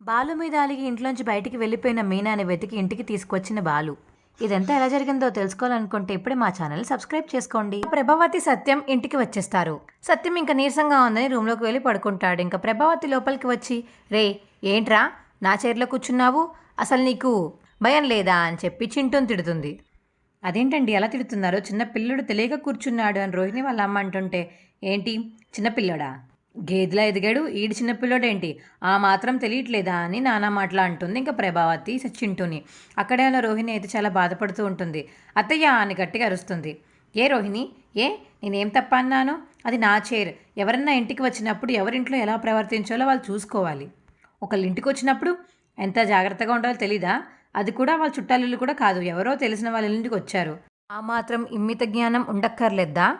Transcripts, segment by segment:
బాలు మీద అలిగి ఇంట్లోంచి బయటికి వెళ్ళిపోయిన మీనాని వెతికి ఇంటికి తీసుకొచ్చిన బాలు. ఇదంతా ఎలా జరిగిందో తెలుసుకోవాలనుకుంటే ఇప్పుడే మా ఛానల్ సబ్స్క్రైబ్ చేసుకోండి. ప్రభావతి సత్యం ఇంటికి వచ్చేస్తారు. సత్యం ఇంకా నీరసంగా ఉందని రూమ్లోకి వెళ్ళి పడుకుంటాడు. ఇంకా ప్రభావతి లోపలికి వచ్చి రే ఏంట్రా? నా చైర్లో కూర్చున్నావు? అసలు నీకు భయం లేదా? అని చెప్పి చింటూని తిడుతుంది. అదేంటండి? ఎలా తిడుతున్నారు? చిన్న పిల్లడు తెలియక కూర్చున్నాడు అని రోహిణి వాళ్ళ అమ్మ అంటుంటే ఏంటి? చిన్నపిల్లడా గేదెలా ఎదిగాడు? ఈడు చిన్నపిల్లోడేంటి ఆ మాత్రం తెలియట్లేదా అని నానా మాటలా అంటుంది. ఇంకా ప్రభావతి సచింటూని అక్కడే ఉన్న రోహిణి అయితే చాలా బాధపడుతూ ఉంటుంది. అత్తయ్య అని గట్టిగా అరుస్తుంది. ఏ రోహిణి? ఏ? నేనేం తప్ప అన్నాను? అది నా చైర్. ఎవరన్నా ఇంటికి వచ్చినప్పుడు ఎవరింట్లో ఎలా ప్రవర్తించాలో వాళ్ళు చూసుకోవాలి. ఒకళ్ళ ఇంటికి వచ్చినప్పుడు ఎంత జాగ్రత్తగా ఉండాలో తెలీదా? అది కూడా వాళ్ళ చుట్టాలు కూడా కాదు. ఎవరో తెలిసిన వాళ్ళ ఇంటికి వచ్చారు. ఆ మాత్రం ఇమ్మిత జ్ఞానం ఉండక్కర్లేద్దా?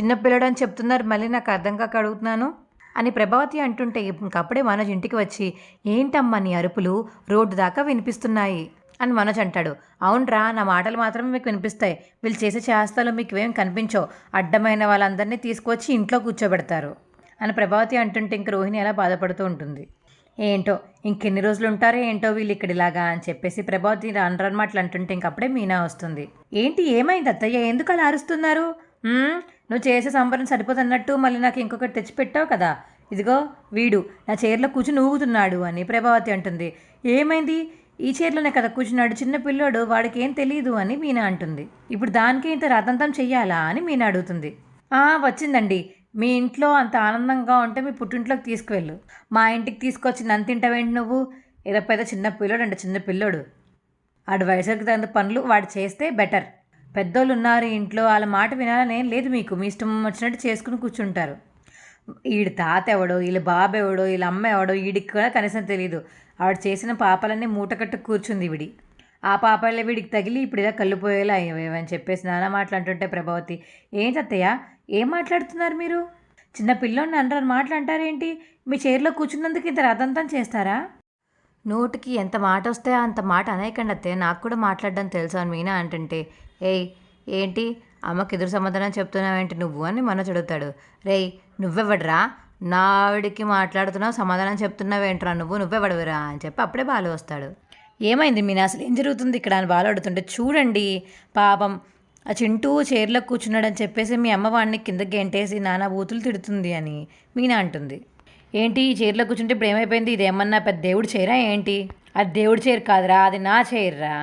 చిన్నపిల్లడని అని చెప్తున్నారు. మళ్ళీ నాకు అర్థం కాక అడుగుతున్నాను. అని ప్రభావతి అంటుంటే ఇంకప్పుడే మనోజ్ ఇంటికి వచ్చి ఏంటమ్మా నీ అరుపులు? రోడ్డు దాకా వినిపిస్తున్నాయి. అని మనోజ్ అంటాడు. అవునరా నా మాటలు మాత్రమే మీకు వినిపిస్తాయి. వీళ్ళు చేసే చేస్తాలు మీకు ఏం కనిపించో అడ్డమైన వాళ్ళందరినీ తీసుకొచ్చి ఇంట్లో కూర్చోబెడతారు. అని ప్రభావతి అంటుంటే ఇంక రోహిణి అలా బాధపడుతూ ఉంటుంది. ఏంటో ఇంకెన్ని రోజులు ఉంటారో ఏంటో వీళ్ళు ఇక్కడ ఇలాగా? అని చెప్పేసి ప్రభావతి రాను మాటలు అంటుంటే ఇంకప్పుడే మీనా వస్తుంది. ఏంటి ఏమైంది అత్తయ్య? ఎందుకు అలా అరుస్తున్నారు? నువ్వు చేసే సంబరం సరిపోతున్నట్టు మళ్ళీ నాకు ఇంకొకటి తెచ్చిపెట్టావు కదా. ఇదిగో వీడు నా చీరలో కూర్చుని ఊగుతున్నాడు అని ప్రభావతి అంటుంది. ఏమైంది? ఈ చీరలోనే కదా కూర్చున్నాడు చిన్న పిల్లోడు వాడికి ఏం తెలియదు అని మీనా అంటుంది. ఇప్పుడు దానికి ఇంత రథంతం చెయ్యాలా అని మీనా అడుగుతుంది. "ఆ, వచ్చిందండి. మీ ఇంట్లో అంత ఆనందంగా ఉంటే మీ పుట్టింట్లోకి తీసుకువెళ్ళు. మా ఇంటికి తీసుకొచ్చి నన్ను తింటావేంటి నువ్వు? ఏదో పెద్ద చిన్న పిల్లోడు అంటే చిన్న పిల్లోడు. ఆడు వయసుకి తగిన పనులు వాడు చేస్తే బెటర్. పెద్దోళ్ళు ఉన్నారు ఇంట్లో వాళ్ళ మాట వినాలని లేదు మీకు. మీ ఇష్టం వచ్చినట్టు చేసుకుని కూర్చుంటారు. వీడి తాత ఎవడో వీళ్ళ బాబు ఎవడో వీళ్ళ అమ్మ ఎవడో వీడికి కూడా కనీసం తెలియదు ఆవిడ చేసిన పాపాలన్నీ మూటకట్టు కూర్చుంది వీడి. ఆ పాపాలే వీడికి తగిలి ఇప్పుడు ఇలా కళ్ళుపోయేలా అయ్యేవని చెప్పేసి నానా మాట్లాడుతుంటే ప్రభావతి ఏం అత్తయ్య ఏం మాట్లాడుతున్నారు మీరు? చిన్న పిల్లోని అంటారు మాటలు అంటారేంటి మీ చైర్లో కూర్చున్నందుకు ఇంత రథంతం చేస్తారా? నోటికి ఎంత మాట వస్తే అంత మాట అనేకండి అత్తయ్య. నాకు కూడా మాట్లాడడం తెలుసు అని మీనా అంటుంటే ఏయ్ ఏంటి? అమ్మకి ఎదురు సమాధానం చెప్తున్నావేంటి నువ్వు అని మన చెడుతాడు రేయ్ నువ్వెవడరా? నావిడికి మాట్లాడుతున్నావు సమాధానం చెప్తున్నావేంట్రా నువ్వు? నువ్వెవడవిరా? అని చెప్పి అప్పుడే బాలు వస్తాడు. ఏమైంది మీనా? అసలు ఏం జరుగుతుంది ఇక్కడ అని బాలు అడుగుతుంటే చూడండి పాపం ఆ చింటూ చైర్లో కూర్చున్నాడని చెప్పేసి మీ అమ్మ వాడిని కిందకి గెంటేసి నానా బూతులు తిడుతుంది అని మీనా అంటుంది. ఏంటి? ఈ చీరలో కూర్చుంటే ఇప్పుడు ఏమైపోయింది? ఇది ఏమన్నా పెద్ద దేవుడి చీరా ఏంటి? అది దేవుడి చీర కాదురా అది నా చైర్రా.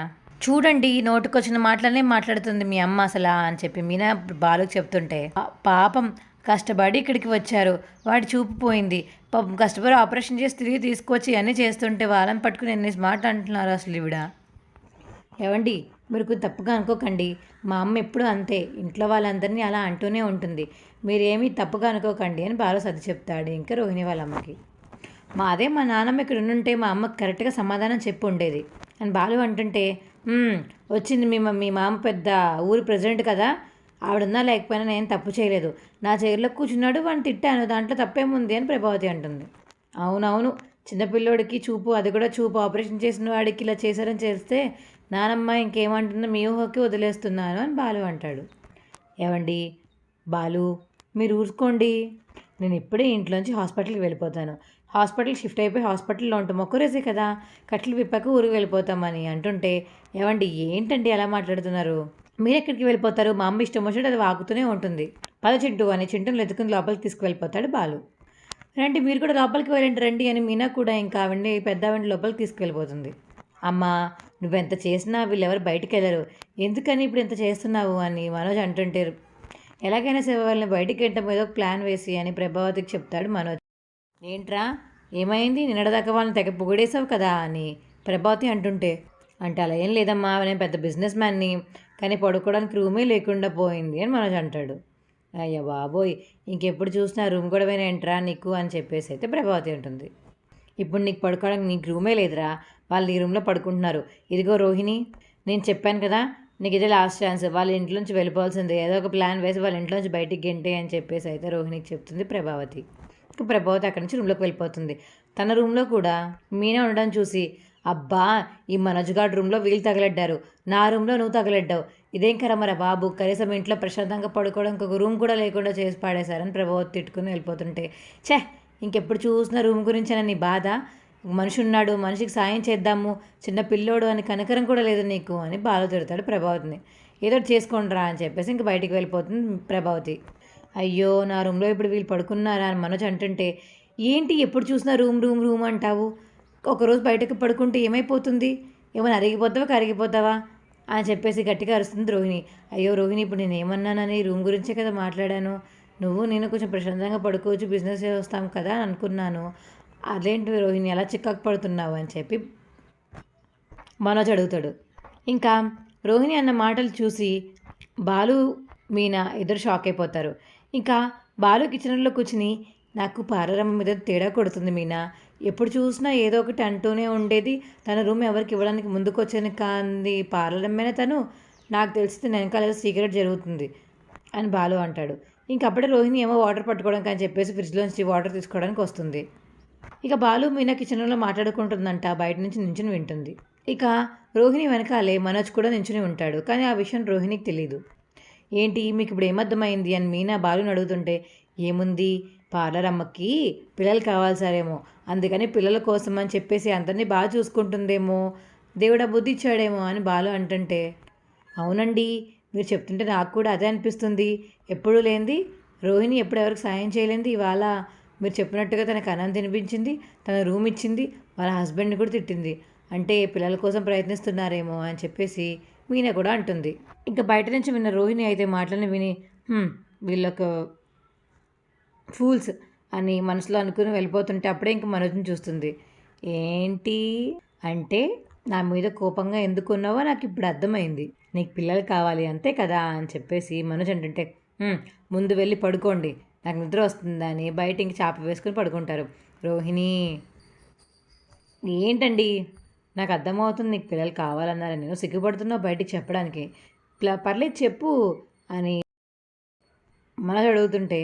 చూడండి నోటుకొచ్చిన మాటలనే మాట్లాడుతుంది మీ అమ్మ అసలు అని చెప్పి మీనా బాలుకి చెప్తుంటే పాపం కష్టపడి ఇక్కడికి వచ్చారు. వాడి చూపు పోయింది. పాపం కష్టపడి ఆపరేషన్ చేసి తిరిగి తీసుకొచ్చి అన్నీ చేస్తుంటే వాళ్ళని పట్టుకుని ఎన్ని మాట అంటున్నారు అసలు ఇవిడ ఏమండి మీరు తప్పుగా అనుకోకండి. మా అమ్మ ఎప్పుడూ అంతే. ఇంట్లో వాళ్ళందరినీ అలా అంటూనే ఉంటుంది. మీరేమీ తప్పుగా అనుకోకండి అని బాలు సర్ది చెప్తాడు. ఇంకా రోహిణి వాళ్ళ అమ్మకి మా అదే మా నాన్నమ్మ ఇక్కడ ఉండుంటే మా అమ్మకి కరెక్ట్గా సమాధానం చెప్పి ఉండేది. అని బాలు అంటుంటే వచ్చింది మీ మీ మామ పెద్ద ఊరి ప్రెసిడెంట్ కదా. ఆవిడున్నా లేకపోయినా నేను తప్పు చేయలేదు. నా చైర్లో కూర్చున్నాడు. వాడిని తిట్టాను. దాంట్లో తప్పేముంది? అని ప్రభావతి అంటుంది. అవునవును. చిన్నపిల్లోడికి చూపు అది కూడా చూపు. ఆపరేషన్ చేసిన వాడికి ఇలా చేశారని చేస్తే నానమ్మ ఇంకేమంటుందో మీ ఊహకి వదిలేస్తున్నాను అని బాలు అంటాడు. ఏమండి బాలు మీరు ఊరుకోండి. నేను ఇప్పుడే ఇంట్లోంచి హాస్పిటల్కి వెళ్ళిపోతాను. హాస్పిటల్ షిఫ్ట్ అయిపోయి హాస్పిటల్లో ఉంటాం. ఒక్కరేసే కదా. కట్లు విప్పాక ఊరికి వెళ్ళిపోతామని అంటుంటే ఏమండి ఏంటండి అలా మాట్లాడుతున్నారు? మీరు ఎక్కడికి వెళ్ళిపోతారు? మా అమ్మ ఇష్టం వచ్చినట్టు అది వాగుతూనే ఉంటుంది. పద చింటూ అని చింటూను ఎత్తుకుని లోపలికి తీసుకువెళ్ళిపోతాడు బాలు. రండి మీరు కూడా లోపలికి వెళ్ళండి రండి అని మీనా కూడా ఇంకా ఆవిడ్ని పెద్ద ఆవిడ లోపలికి తీసుకెళ్ళిపోతుంది అమ్మా నువ్వెంత చేసినా వీళ్ళెవరు బయటికి వెళ్ళరు ఎందుకని ఇప్పుడు ఇంత చేస్తున్నావు అని మనోజ్ అంటుంటే ఎలాగైనా సరే వాళ్ళని బయటికి వెళ్ళటం ఏదో ఒక ప్లాన్ వేసి అని ప్రభావతికి చెప్తాడు మనోజ్. ఏంట్రా ఏమైంది? నిన్నటిదాకా వాళ్ళని తెగ పొగిడేసావు కదా అని ప్రభావతి అంటుంటే అంటే అలా ఏం లేదమ్మా నేను పెద్ద బిజినెస్ మ్యాన్ని కానీ పడుకోవడానికి రూమే లేకుండా పోయింది అని మనోజ్ అంటాడు. అయ్యా బాబోయ్ ఇంకెప్పుడు చూసినా రూమ్ కూడా ఏంట్రా నీకు అని చెప్పేసి అయితే ప్రభావతి ఉంటుంది ఇప్పుడు నీకు పడుకోవడానికి నీకు రూమే లేదురా. వాళ్ళు నీ రూమ్లో పడుకుంటున్నారు. ఇదిగో రోహిణి నేను చెప్పాను కదా నీకు ఇదే లాస్ట్ ఛాన్స్ వాళ్ళ ఇంట్లోంచి వెళ్ళిపోవాల్సిందే. ఏదో ఒక ప్లాన్ వేసి వాళ్ళ ఇంట్లోంచి బయటికి గెంటే అని చెప్పేసి అయితే రోహిణికి చెప్తుంది ప్రభావతి. ప్రభావతి అక్కడి నుంచి రూమ్లోకి వెళ్ళిపోతుంది. తన రూమ్లో కూడా మీనా ఉండడం చూసి అబ్బా ఈ మనోజ్గాడ్ రూమ్లో వీళ్ళు తగలడ్డారు. నా రూమ్లో నువ్వు తగలడ్డావు. ఇదేం కరమరా బాబు? కనీసం ఇంట్లో ప్రశాంతంగా పడుకోవడానికి ఒక రూమ్ కూడా లేకుండా చేసి పాడేశారని ప్రభావతి తిట్టుకుని వెళ్ళిపోతుంటే ఛే ఇంకెప్పుడు చూసినా రూమ్ గురించి నీ బాధ? మనిషి ఉన్నాడు మనిషికి సాయం చేద్దాము చిన్న పిల్లోడు అని కనకరం కూడా లేదు నీకు అని బాలు తిడతాడు ప్రభావతిని. ఏదో చేసుకోండిరా అని చెప్పేసి ఇంక బయటికి వెళ్ళిపోతుంది ప్రభావతి. అయ్యో నా రూమ్లో ఇప్పుడు వీళ్ళు పడుకున్నారా అని మనోజ్ అంటుంటే ఏంటి ఎప్పుడు చూసినా రూమ్ రూమ్ రూమ్ అంటావు? ఒకరోజు బయటకు పడుకుంటే ఏమైపోతుంది? ఏమైనా అరిగిపోతావా కరిగిపోతావా? అని చెప్పేసి గట్టిగా అరుస్తుంది రోహిణి. అయ్యో రోహిణి ఇప్పుడు నేను ఏమన్నానని రూమ్ గురించే కదా మాట్లాడాను? నువ్వు నేను కొంచెం ప్రశాంతంగా పడుకోవచ్చు బిజినెస్ చేస్తాం కదా అని అనుకున్నాను. అదేంటి రోహిణి ఎలా చిక్కకు పడుతున్నావు అని చెప్పి మనోజ్ అడుగుతాడు. ఇంకా రోహిణి అన్న మాటలు చూసి బాలు మీనా ఇద్దరు షాక్ అయిపోతారు. ఇంకా బాలు కిచెన్లో కూర్చుని నాకు పారరమ్మ మీద తేడా కొడుతుంది మీనా. ఎప్పుడు చూసినా ఏదో ఒకటి అంటూనే ఉండేది. తన రూమ్ ఎవరికి ఇవ్వడానికి ముందుకొచ్చాను కాంది పార్లరమ్మేనే తను? నాకు తెలిసి తన వెనకాల సీక్రెట్ జరుగుతుంది అని బాలు అంటాడు. ఇంకప్పుడే రోహిణి ఏమో వాటర్ పట్టుకోవడానికి అని చెప్పేసి ఫ్రిడ్జ్లోంచి వాటర్ తీసుకోవడానికి వస్తుంది. ఇక బాలు మీనా కిచెన్లో మాట్లాడుకుంటుందంట బయట నుంచి నించుని వింటుంది. ఇక రోహిణి వెనకాలే మనోజ్ కూడా నించుని ఉంటాడు కానీ ఆ విషయం రోహిణికి తెలియదు ఏంటి మీకు ఇప్పుడు ఏమర్థమైంది అని మీనా బాలుని అడుగుతుంటే ఏముంది? పార్లర్ అమ్మకి పిల్లలు కావాలి సరేమో అందుకని పిల్లల కోసం అని చెప్పేసి అందరినీ బాగా చూసుకుంటుందేమో దేవుడా బుద్ధి ఇచ్చాడేమో అని బాలు అంటుంటే అవునండి మీరు చెప్తుంటే నాకు కూడా అదే అనిపిస్తుంది. ఎప్పుడూ లేనిది రోహిణి ఎప్పుడు ఎవరికి సాయం చేయలేంది ఇవాళ మీరు చెప్పినట్టుగా తనకు అన్నం తినిపించింది తన రూమ్ ఇచ్చింది వాళ్ళ హస్బెండ్ని కూడా తిట్టింది. అంటే పిల్లల కోసం ప్రయత్నిస్తున్నారేమో అని చెప్పేసి మీనా కూడా అంటుంది. ఇంకా బయట నుంచి విన్న రోహిణి అయితే మాటలను విని వీళ్ళొక ఫూల్స్ అని మనసులో అనుకుని వెళ్ళిపోతుంటే అప్పుడే ఇంక మనోజ్ని చూస్తుంది. ఏంటి? అంటే నా మీద కోపంగా ఎందుకున్నావో నాకు ఇప్పుడు అర్థమైంది. నీకు పిల్లలు కావాలి అంతే కదా అని చెప్పేసి మనోజ్ అంటుంటే ముందు వెళ్ళి పడుకోండి. నాకు నిద్ర వస్తుందని బయట ఇంక చాప వేసుకుని పడుకుంటారు. రోహిణి ఏంటండి? నాకు అర్థమవుతుంది నీకు పిల్లలు కావాలన్నారని. నేను సిగ్గుపడుతున్నావు బయటికి చెప్పడానికి. పర్లేదు చెప్పు అని మనోజ్ అడుగుతుంటే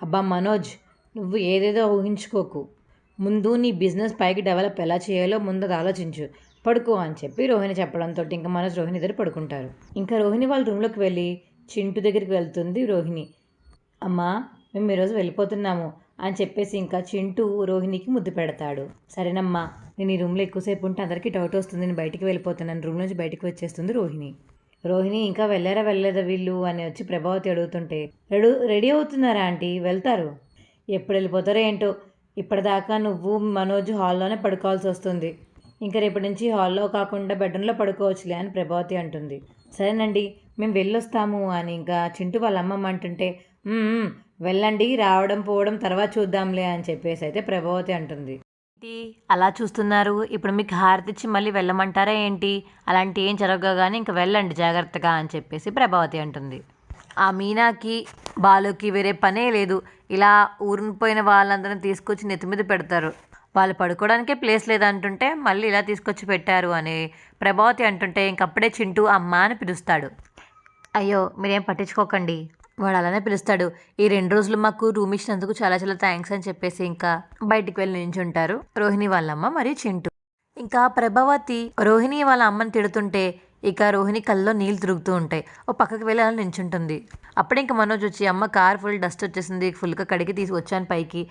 అబ్బా మనోజ్ నువ్వు ఏదేదో ఊహించుకోకు. ముందు నీ బిజినెస్ పైకి డెవలప్ ఎలా చేయాలో ముందు అది ఆలోచించు. పడుకో అని చెప్పి రోహిణి చెప్పడంతో ఇంకా మనోజ్ రోహిణి ఇద్దరు పడుకుంటారు. ఇంకా రోహిణి వాళ్ళ రూమ్లోకి వెళ్ళి చింటు దగ్గరికి వెళ్తుంది రోహిణి. అమ్మా మేము ఈరోజు వెళ్ళిపోతున్నాము అని చెప్పేసి ఇంకా చింటూ రోహిణికి ముద్దు పెడతాడు. సరేనమ్మా నేను ఈ రూమ్లో ఎక్కువసేపు ఉంటే అందరికీ డౌట్ వస్తుంది నేను బయటికి వెళ్ళిపోతున్నాను రూమ్ నుంచి బయటికి వచ్చేస్తుంది రోహిణి. రోహిణి ఇంకా వెళ్ళారా వెళ్ళలేదా వీళ్ళు? అని వచ్చి ప్రభావతి అడుగుతుంటే రెడీ రెడీ అవుతున్నారా ఆంటీ? వెళ్తారు. ఎప్పుడు వెళ్ళిపోతారో ఏంటో ఇప్పటిదాకా నువ్వు మనోజ్ హాల్లోనే పడుకోవాల్సి వస్తుంది. ఇంకా రేపటి నుంచి హాల్లో కాకుండా బెడ్రూమ్లో పడుకోవచ్చులే అని ప్రభావతి అంటుంది. సరేనండి మేము వెళ్ళొస్తాము అని ఇంకా చింటూ వాళ్ళ అమ్మమ్మ అంటుంటే వెళ్ళండి రావడం పోవడం తర్వాత చూద్దాంలే అని చెప్పేసి అయితే ప్రభావతి అంటుంది. అలా చూస్తున్నారు? ఇప్పుడు మీకు హారతి ఇచ్చి మళ్ళీ వెళ్ళమంటారా ఏంటి? అలాంటి ఏం జరగగానే ఇంకా వెళ్ళండి జాగ్రత్తగా అని చెప్పేసి ప్రభావతి అంటుంది. ఆ మీనాకి బాలుకి వేరే పనే లేదు. ఇలా ఊరిని పోయిన వాళ్ళందరిని తీసుకొచ్చి నెత్తి మీద పెడతారు. వాళ్ళు పడుకోవడానికే ప్లేస్ లేదంటుంటే మళ్ళీ ఇలా తీసుకొచ్చి పెట్టారు అని ప్రభావతి అంటుంటే ఇంకప్పుడే చింటూ అమ్మ అని పిలుస్తాడు. అయ్యో మీరేం పట్టించుకోకండి. వాడు అలానే పిలుస్తాడు. ఈ రెండు రోజులు మాకు రూమ్ ఇచ్చినందుకు చాలా చాలా థ్యాంక్స్ అని చెప్పేసి ఇంకా బయటికి వెళ్ళి నించుంటారు రోహిణి వాళ్ళమ్మ మరియు చింటూ. ఇంకా ప్రభావతి రోహిణి వాళ్ళ అమ్మని తిడుతుంటే ఇక రోహిణి కళ్ళలో నీళ్ళు తిరుగుతూ ఉంటాయి. ఓ పక్కకి వెళ్ళి అలా నించుంటుంది. అప్పుడే ఇంకా మనోజ్ వచ్చి అమ్మ కార్ ఫుల్ డస్ట్ వచ్చేసింది. ఫుల్గా కడిగి తీసి వచ్చాను పైకి.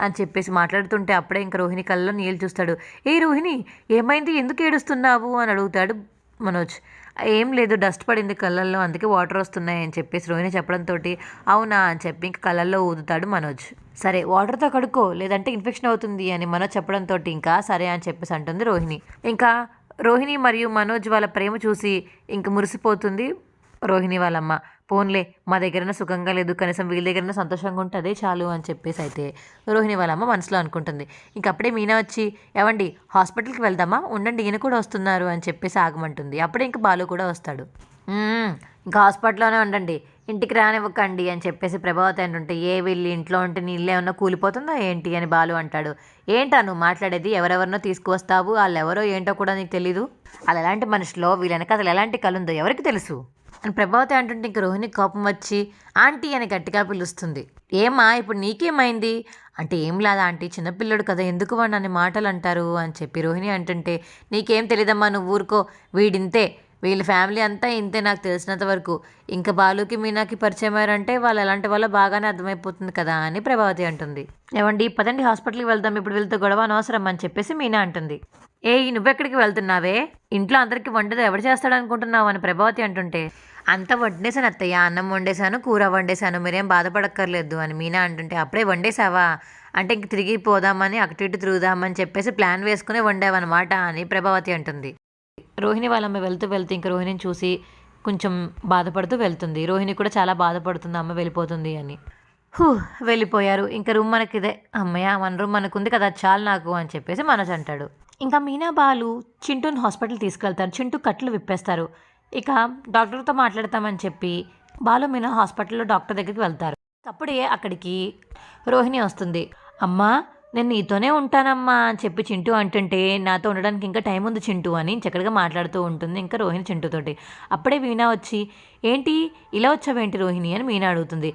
అని చెప్పేసి మాట్లాడుతుంటే అప్పుడే ఇంకా రోహిణి కళ్ళలో నీళ్ళు చూస్తాడు. ఏ రోహిణి ఏమైంది? ఎందుకు ఏడుస్తున్నావు? అని అడుగుతాడు మనోజ్. ఏం లేదు డస్ట్ పడింది కళ్ళల్లో అందుకే వాటర్ వస్తున్నాయి అని చెప్పేసి రోహిణి చెప్పడంతో అవునా? అని చెప్పి ఇంక కళ్ళల్లో ఊదుతాడు మనోజ్. సరే వాటర్తో కడుక్కో లేదంటే ఇన్ఫెక్షన్ అవుతుంది అని మనోజ్ చెప్పడంతో ఇంకా సరే అని చెప్పేసి అంటుంది రోహిణి. ఇంకా రోహిణి మరియు మనోజ్ వాళ్ళ ప్రేమ చూసి ఇంక మురిసిపోతుంది రోహిణి వాళ్ళమ్మ. పోన్లే మా దగ్గరన సుఖంగా లేదు కనీసం వీళ్ళ దగ్గర సంతోషంగా ఉంటే చాలు అని చెప్పేసి అయితే రోహిణి వాళ్ళమ్మ మనసులో అనుకుంటుంది. ఇంక అప్పుడే మీనా వచ్చి ఏవండి హాస్పిటల్కి వెళ్దామా? ఉండండి ఈయన కూడా వస్తున్నారు అని చెప్పేసి ఆగమంటుంది. అప్పుడే ఇంక బాలు కూడా వస్తాడు. ఇంకా హాస్పిటల్లోనే ఉండండి ఇంటికి రానివ్వకండి అని చెప్పేసి ప్రభావతి అంటుంటే ఏ వెళ్ళి ఇంట్లో ఉంటే నీళ్ళు ఏమన్నా కూలిపోతుందా ఏంటి? అని బాలు అంటాడు. ఏంటా నువ్వు మాట్లాడేది? ఎవరెవరినో తీసుకువస్తావు? వాళ్ళు ఎవరో ఏంటో కూడా నీకు తెలీదు? అలా ఎలాంటి మనుషులో వీళ్ళ వెనక అసలు ఎలాంటి కలుందో ఎవరికి తెలుసు? అని ప్రభావతి అంటుంటే ఇంక రోహిణి కోపం వచ్చి ఆంటీ అని గట్టిగా పిలుస్తుంది. ఏమా ఇప్పుడు నీకేమైంది? అంటే ఏం లేదా ఆంటీ చిన్నపిల్లడు కదా ఎందుకు వాడు నన్ను మాటలు అంటారు? అని చెప్పి రోహిణి అంటుంటే నీకేం తెలియదమ్మా నువ్వు ఊరుకో వీడింతే వీళ్ళ ఫ్యామిలీ అంతా ఇంతే నాకు తెలిసినంత వరకు. ఇంకా బాలుకి మీనాకి పరిచయం అయ్యారంటే వాళ్ళు ఎలాంటి వాళ్ళ బాగానే అర్థమైపోతుంది కదా అని ప్రభావతి అంటుంది. ఏమండి పదండి హాస్పిటల్కి వెళ్దాం ఇప్పుడు వెళ్తే గొడవ అనవసరం అని చెప్పేసి మీనా అంటుంది. ఏ నువ్వెక్కడికి వెళ్తున్నావే? ఇంట్లో అందరికీ వంటది ఎవడు చేస్తాడు అనుకుంటున్నావు అని ప్రభావతి అంటుంటే అంత వండేసాను అత్తయ్య అన్నం వండేసాను కూర వండేశాను మీరేం బాధపడక్కర్లేదు అని మీనా అంటుంటే అప్పుడే వండేసావా అంటే ఇంక తిరిగి పోదామని అటు ఇటు తిరుగుదామని చెప్పేసి ప్లాన్ వేసుకుని వండావన్నమాట అని ప్రభావతి అంటుంది. రోహిణి వాళ్ళమ్మ వెళ్తూ వెళ్తూ ఇంక రోహిణిని చూసి కొంచెం బాధపడుతూ వెళ్తుంది. రోహిణి కూడా చాలా బాధపడుతుంది అమ్మ వెళ్ళిపోతుంది అని. హూ వెళ్ళిపోయారు. ఇంకా రూమ్ మనకిదే. అమ్మయ్య మన రూమ్ మనకుంది కదా చాలు నాకు అని చెప్పేసి మనసు అంటాడు. ఇంకా మీనా బాలు చింటూని హాస్పిటల్ తీసుకెళ్తారు. చింటూ కట్లు విప్పేస్తారు. ఇక డాక్టర్తో మాట్లాడతామని చెప్పి బాలు మీనా హాస్పిటల్లో డాక్టర్ దగ్గరికి వెళ్తారు. అప్పుడే అక్కడికి రోహిణి వస్తుంది. అమ్మా నేను నీతోనే ఉంటానమ్మా అని చెప్పి చింటూ అంటుంటే నాతో ఉండడానికి ఇంకా టైం ఉంది చింటూ అని చక్కగా మాట్లాడుతూ ఉంటుంది ఇంకా రోహిణి చింటూతోటి. అప్పుడే వీణా వచ్చి ఏంటి? ఇలా వచ్చావేంటి రోహిణి? అని మీనా అడుగుతుంది.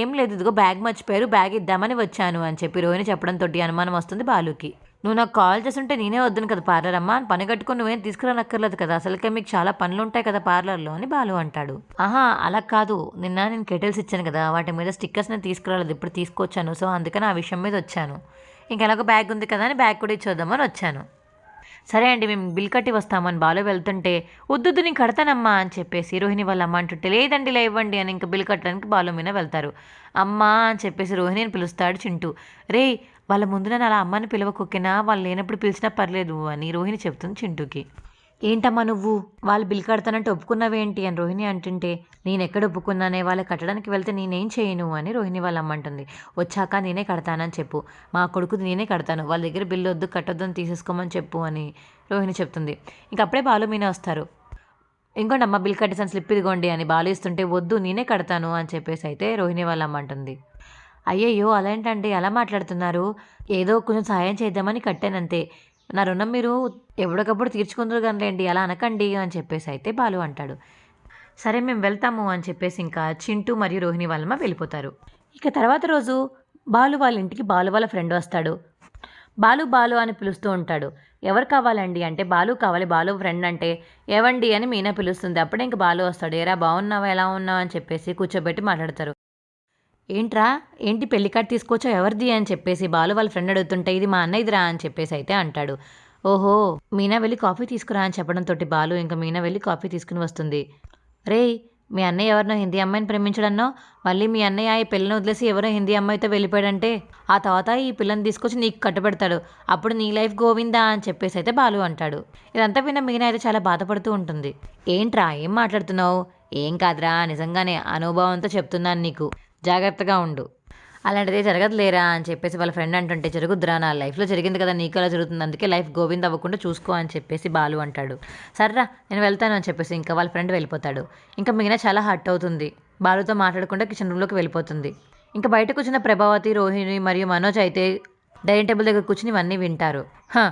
ఏం లేదు ఇదిగో బ్యాగ్ మర్చిపోయారు బ్యాగ్ ఇద్దామని వచ్చాను అని చెప్పి రోహిణి చెప్పడంతో అనుమానం వస్తుంది బాలుకి. నువ్వు నాకు కాల్ చేస్తుంటే నేనే వద్దును కదా పార్లర్. అమ్మా పని కట్టుకొని నువ్వేం తీసుకురానక్కర్లేదు కదా. అసలుకే మీకు చాలా పనులు ఉంటాయి కదా పార్లర్లో అని బాలు అంటాడు. ఆహా అలా కాదు. నిన్న నేను కెటిల్స్ ఇచ్చాను కదా. వాటి మీద స్టిక్కర్స్ నేను తీసుకురాలేదు. ఇప్పుడు తీసుకొచ్చాను. సో అందుకని ఆ విషయం మీద వచ్చాను. ఇంకెలాగో బ్యాగ్ ఉంది కదా అని బ్యాగ్ కూడా ఇచ్చేద్దామని వచ్చాను. సరే అండి మేము బిల్ కట్టి వస్తామని బాలు వెళ్తుంటే వద్దు నేను కడతానమ్మా అని చెప్పేసి రోహిణి వాళ్ళ అమ్మ అంటుంటే లేదండి లే ఇవ్వండి అని ఇంకా బిల్ కట్టడానికి బాలు మీద వెళ్తారు. అమ్మా అని చెప్పేసి రోహిణిని పిలుస్తాడు చింటూ. రే వాళ్ళ ముందు అలా అమ్మని పిలవకొక్కినా వాళ్ళు లేనప్పుడు పిలిచినా పర్లేదు అని రోహిణి చెప్తుంది చింటూకి. ఏంటమ్మా నువ్వు? వాళ్ళు బిల్ కడతానంటే ఒప్పుకున్నావేంటి? అని రోహిణి అంటుంటే నేను ఎక్కడ ఒప్పుకున్నానే? వాళ్ళు కట్టడానికి వెళ్తే నేనేం చేయను? అని రోహిణి వాళ్ళ అమ్మ అంటుంది. వచ్చాక నేనే కడతానని చెప్పు. మా కొడుకుది నేనే కడతాను. వాళ్ళ దగ్గర బిల్లు వద్దు కట్టొద్దు అని తీసేసుకోమని చెప్పు అని రోహిణి చెప్తుంది. ఇంక అప్పుడే బాలు మీనే వస్తారు. ఇంకోండి అమ్మ బిల్ కట్టేసాను స్లిప్ ఇదిగోండి అని బాలు ఇస్తుంటే వద్దు నేనే కడతాను అని చెప్పేసి అయితే రోహిణి వాళ్ళ అమ్మ అంటుంది. అయ్యయ్యో అలా ఏంటండి ఎలా మాట్లాడుతున్నారు. ఏదో కొంచెం సాయం చేద్దామని కట్టానంతే. నా రుణం మీరు ఎప్పటికప్పుడు తీర్చుకుందరు కానిలేండి అలా అనకండి అని చెప్పేసి అయితే బాలు అంటాడు. సరే మేము వెళ్తాము అని చెప్పేసి ఇంకా చింటూ మరియు రోహిణి వాళ్ళమ్మ వెళ్ళిపోతారు. ఇక తర్వాత రోజు బాలు వాళ్ళ ఇంటికి బాలు వాళ్ళ ఫ్రెండ్ వస్తాడు. బాలు బాలు అని పిలుస్తూ ఉంటాడు. ఎవరు కావాలండి అంటే బాలు కావాలి బాలు ఫ్రెండ్ అంటే ఏవండి అని మీనా పిలుస్తుంది. అప్పుడే ఇంక బాలు వస్తాడు. ఏరా బాగున్నావా? ఎలా ఉన్నావు? అని చెప్పేసి కూర్చోబెట్టి మాట్లాడతారు. ఏంట్రా? ఏంటి పెళ్ళి కార్డు తీసుకొచ్చా ఎవరిది? అని చెప్పేసి బాలు వాళ్ళ ఫ్రెండ్ అడుగుతుంటే ఇది మా అన్నయ్యదిరా అని చెప్పేసి అయితే అంటాడు. ఓహో మీనా వెళ్ళి కాఫీ తీసుకురా అని చెప్పడంతో బాలు ఇంకా మీనా వెళ్ళి కాఫీ తీసుకుని వస్తుంది. రే మీ అన్నయ్య ఎవరినో హిందీ అమ్మాయిని ప్రేమించడన్నో? మళ్ళీ మీ అన్నయ్య ఈ పిల్లని వదిలేసి ఎవరో హిందీ అమ్మాయితో వెళ్ళిపోయాడంటే? ఆ తర్వాత ఈ పిల్లని తీసుకొచ్చి నీకు కట్టుబెడతాడు. అప్పుడు నీ లైఫ్ గోవిందా అని చెప్పేసి అయితే బాలు అంటాడు. ఇదంతా విన్న మీనా అయితే చాలా బాధపడుతూ ఉంటుంది. ఏంట్రా? ఏం మాట్లాడుతున్నావు? ఏం కాదురా? నిజంగానే అనుభవంతో చెప్తున్నాను నీకు. జాగ్రత్తగా ఉండు. అలాంటిదే జరగదులేరా అని చెప్పేసి వాళ్ళ ఫ్రెండ్ అంటుంటే జరుగుద్దురా నా లైఫ్లో జరిగింది కదా నీకు అలా జరుగుతుంది? అందుకే లైఫ్ గోవింద్ అవ్వకుండా చూసుకో అని చెప్పేసి బాలు అంటాడు. సర్రా నేను వెళ్తాను అని చెప్పేసి ఇంకా వాళ్ళ ఫ్రెండ్ వెళ్ళిపోతాడు. ఇంకా మీనా చాలా హర్ట్ అవుతుంది. బాలుతో మాట్లాడకుండా కిచెన్ రూమ్లోకి వెళ్ళిపోతుంది. ఇంకా బయట కూర్చున్న ప్రభావతి రోహిణి మరియు మనోజ్ అయితే డైనింగ్ టేబుల్ దగ్గర కూర్చుని ఇవన్నీ వింటారు. హ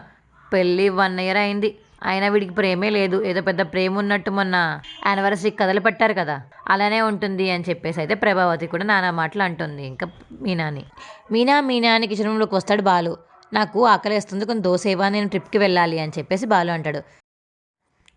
పెళ్ళి వన్ ఇయర్ అయింది. అయినా వీడికి ప్రేమే లేదు. ఏదో పెద్ద ప్రేమ ఉన్నట్టు మొన్న యానివర్సరీ కథలు పట్టారు కదా. అలానే ఉంటుంది అని చెప్పేసి అయితే ప్రభావతి కూడా నానా మాటలు అంటుంది. ఇంకా మీనాని. మీనా మీనా అని కిచెన్ రూమ్లోకి వస్తాడు బాలు. నాకు ఆకలేస్తుంది కొంచెం దోశ ఇవ్వా నేను ట్రిప్కి వెళ్ళాలి అని చెప్పేసి బాలు అంటాడు.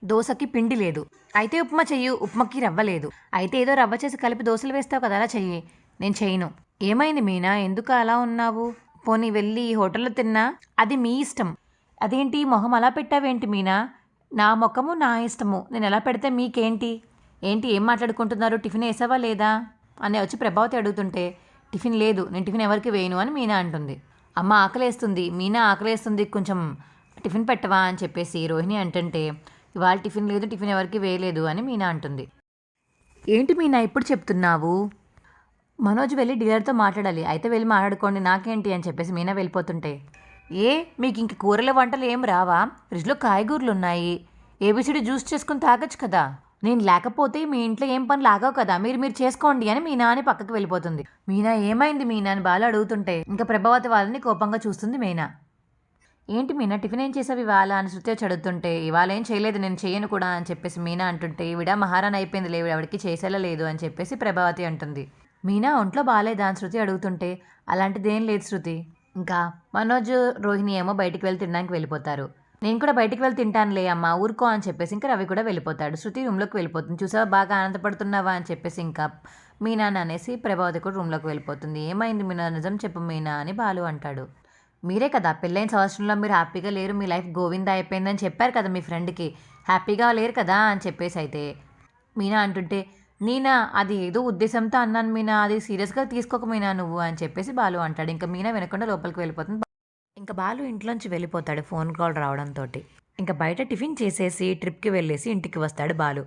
దోశకి పిండి లేదు. అయితే ఉప్మా చెయ్యి ఉప్మాకి రవ్వ లేదు. అయితే ఏదో రవ్వ చేసి కలిపి దోశలు వేస్తావు కదా అలా చెయ్యి. నేను చేయను. ఏమైంది మీనా? ఎందుకు అలా ఉన్నావు? పోనీ వెళ్ళి హోటల్లో తిన్నా? అది మీ ఇష్టం. అదేంటి? మొహం అలా పెట్టావేంటి మీనా? నా ముఖము నా ఇష్టము. నేను ఎలా పెడితే మీకేంటి? ఏంటి? ఏం మాట్లాడుకుంటున్నారు? టిఫిన్ వేసావా లేదా? అని వచ్చి ప్రభావతి అడుగుతుంటే టిఫిన్ లేదు. నేను టిఫిన్ ఎవరికి వేయను అని మీనా అంటుంది. అమ్మ ఆకలేస్తుంది. మీనా ఆకలేస్తుంది. కొంచెం టిఫిన్ పెట్టవా అని చెప్పేసి రోహిణి అంటుంటే ఇవాళ టిఫిన్ లేదు టిఫిన్ ఎవరికి వేయలేదు అని మీనా అంటుంది. ఏంటి మీనా ఇప్పుడు చెప్తున్నావు? మనోజ్ వెళ్ళి డీలర్తో మాట్లాడాలి. అయితే వెళ్ళి మాట్లాడుకోండి. నాకేంటి? అని చెప్పేసి మీనా వెళ్ళిపోతుంటే ఏ మీకు ఇంక కూరల వంటలు ఏం రావా? ఫ్రిడ్జ్లో కాయగూరలు ఉన్నాయి ఏబిసిడి జ్యూస్ చేసుకుని తాగొచ్చు కదా. నేను లేకపోతే మీ ఇంట్లో ఏం పని లాగావు కదా. మీరు మీరు చేసుకోండి అని మీనా అని పక్కకి వెళ్ళిపోతుంది. మీనా ఏమైంది మీనా అని బాలు అడుగుతుంటే ఇంకా ప్రభావతి వాళ్ళని కోపంగా చూస్తుంది మీనా. ఏంటి మీనా టిఫిన్ ఏం చేసావు ఇవాళ? అని శృతి వచ్చి ఇవాళ ఏం చేయలేదు నేను చేయను కూడా అని చెప్పేసి మీనా అంటుంటే ఈవిడ మహారాణి అయిపోయింది లేవు ఆవిడకి చేసేలా లేదు అని చెప్పేసి ప్రభావతి అంటుంది. మీనా ఒంట్లో బాగాలేదా అని శృతి అడుగుతుంటే అలాంటిదేం లేదు శృతి. ఇంకా మనోజ్ రోహిణి ఏమో బయటికి వెళ్ళి తినడానికి వెళ్ళిపోతారు. నేను కూడా బయటికి వెళ్ళి తింటానులే అమ్మ ఊరుకో అని చెప్పేసి ఇంకా రవి కూడా వెళ్ళిపోతాడు. శృతి రూమ్లోకి వెళ్ళిపోతుంది. చూసావా బాగా ఆనందపడుతున్నావా అని చెప్పేసి ఇంకా మీనా అనేసి ప్రభావతి కూడా రూమ్లోకి వెళ్ళిపోతుంది. ఏమైంది మీనా? నిజం చెప్పు మీనా అని బాలు అంటాడు. మీరే కదా పెళ్ళైన సంవత్సరంలో మీరు హ్యాపీగా లేరు మీ లైఫ్ గోవింద అయిపోయిందని చెప్పారు కదా మీ ఫ్రెండ్కి. హ్యాపీగా లేరు కదా అని చెప్పేసి అయితే మీనా అంటుంటే నీనా అది ఏదో ఉద్దేశంతో అన్నాను మీనా అది సీరియస్గా తీసుకోక మీనా నువ్వు అని చెప్పేసి బాలు అంటాడు. ఇంకా మీనా వినకుండా లోపలికి వెళ్ళిపోతుంది. ఇంకా బాలు ఇంట్లోంచి వెళ్ళిపోతాడు ఫోన్ కాల్ రావడంతో ఇంకా బయట టిఫిన్ చేసేసి ట్రిప్కి వెళ్ళేసి ఇంటికి వస్తాడు బాలు.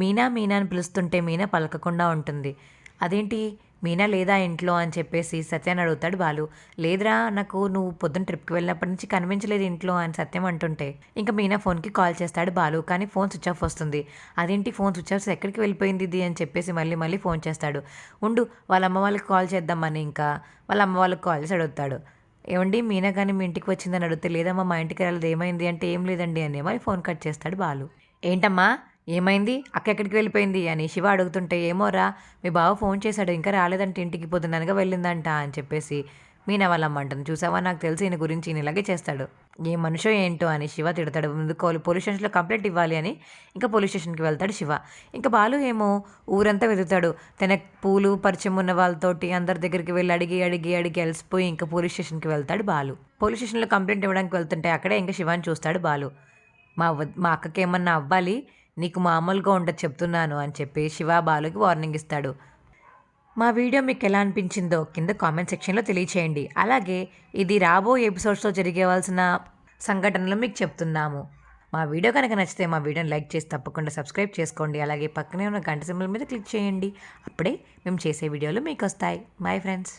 మీనా మీనా అని పిలుస్తుంటే మీనా పలకకుండా ఉంటుంది. అదేంటి? మీనా లేదా ఇంట్లో అని చెప్పేసి సత్యాన్ని అడుగుతాడు బాలు. లేదురా నాకు నువ్వు పొద్దున్న ట్రిప్కి వెళ్ళినప్పటి నుంచి కనిపించలేదు ఇంట్లో అని సత్యం అంటుంటే ఇంకా మీనా ఫోన్కి కాల్ చేస్తాడు బాలు కానీ ఫోన్ స్విచ్ ఆఫ్ వస్తుంది. అదేంటి ఫోన్ స్విచ్ ఆఫ్ ఎక్కడికి వెళ్ళిపోయింది ఇది అని చెప్పేసి మళ్ళీ మళ్ళీ ఫోన్ చేస్తాడు. ఉండు వాళ్ళ అమ్మ వాళ్ళకి కాల్ చేద్దామని ఇంకా వాళ్ళ అమ్మ వాళ్ళకి కాల్ చేసి అడుగుతాడు. ఏమండి మీనా కానీ మీ ఇంటికి వచ్చిందని అడిగితే లేదమ్మా మా ఇంటికి రాలేదు ఏమైంది? అంటే ఏం లేదండి అని మరి ఫోన్ కట్ చేస్తాడు బాలు. ఏంటమ్మా? ఏమైంది? అక్క ఎక్కడికి వెళ్ళిపోయింది? అని శివ అడుగుతుంటే ఏమోరా మీ బావ ఫోన్ చేశాడు ఇంకా రాలేదంటే ఇంటికి పొద్దుననగా వెళ్ళిందంట అని చెప్పేసి మీనా వాళ్ళమ్మ అంటుంది. చూసావా? నాకు తెలిసి ఈయన గురించి ఈయన ఇలాగే చేస్తాడు. ఏ మనుషో ఏంటో అని శివ తిడతాడు. ముందు పోలీస్ స్టేషన్లో కంప్లైంట్ ఇవ్వాలి అని ఇంకా పోలీస్ స్టేషన్కి వెళ్తాడు శివ. ఇంకా బాలు ఏమో ఊరంతా వెతుకుతాడు. తన పూలు పరిచయం ఉన్న వాళ్ళతోటి అందరి దగ్గరికి వెళ్ళి అడిగి అడిగి అడిగి అలసిపోయి ఇంకా పోలీస్ స్టేషన్కి వెళ్తాడు బాలు. పోలీస్ స్టేషన్లో కంప్లైంట్ ఇవ్వడానికి వెళ్తుంటే అక్కడే ఇంకా శివాని చూస్తాడు బాలు. మా మా అక్కకి ఏమన్నా అవ్వాలి? నీకు మామూలుగా ఉండదు చెప్తున్నాను అని చెప్పి శివ బాలుకి వార్నింగ్ ఇస్తాడు. మా వీడియో మీకు ఎలా అనిపించిందో కింద కామెంట్ సెక్షన్లో తెలియచేయండి. అలాగే ఇది రాబోయే ఎపిసోడ్స్లో జరిగేవలసిన సంఘటనలు మీకు చెప్తున్నాము. మా వీడియో కనుక నచ్చితే మా వీడియోని లైక్ చేసి తప్పకుండా సబ్స్క్రైబ్ చేసుకోండి. అలాగే పక్కనే ఉన్న గంట సింబల్ మీద క్లిక్ చేయండి. అప్పుడే మేము చేసే వీడియోలు మీకు వస్తాయి. Bye friends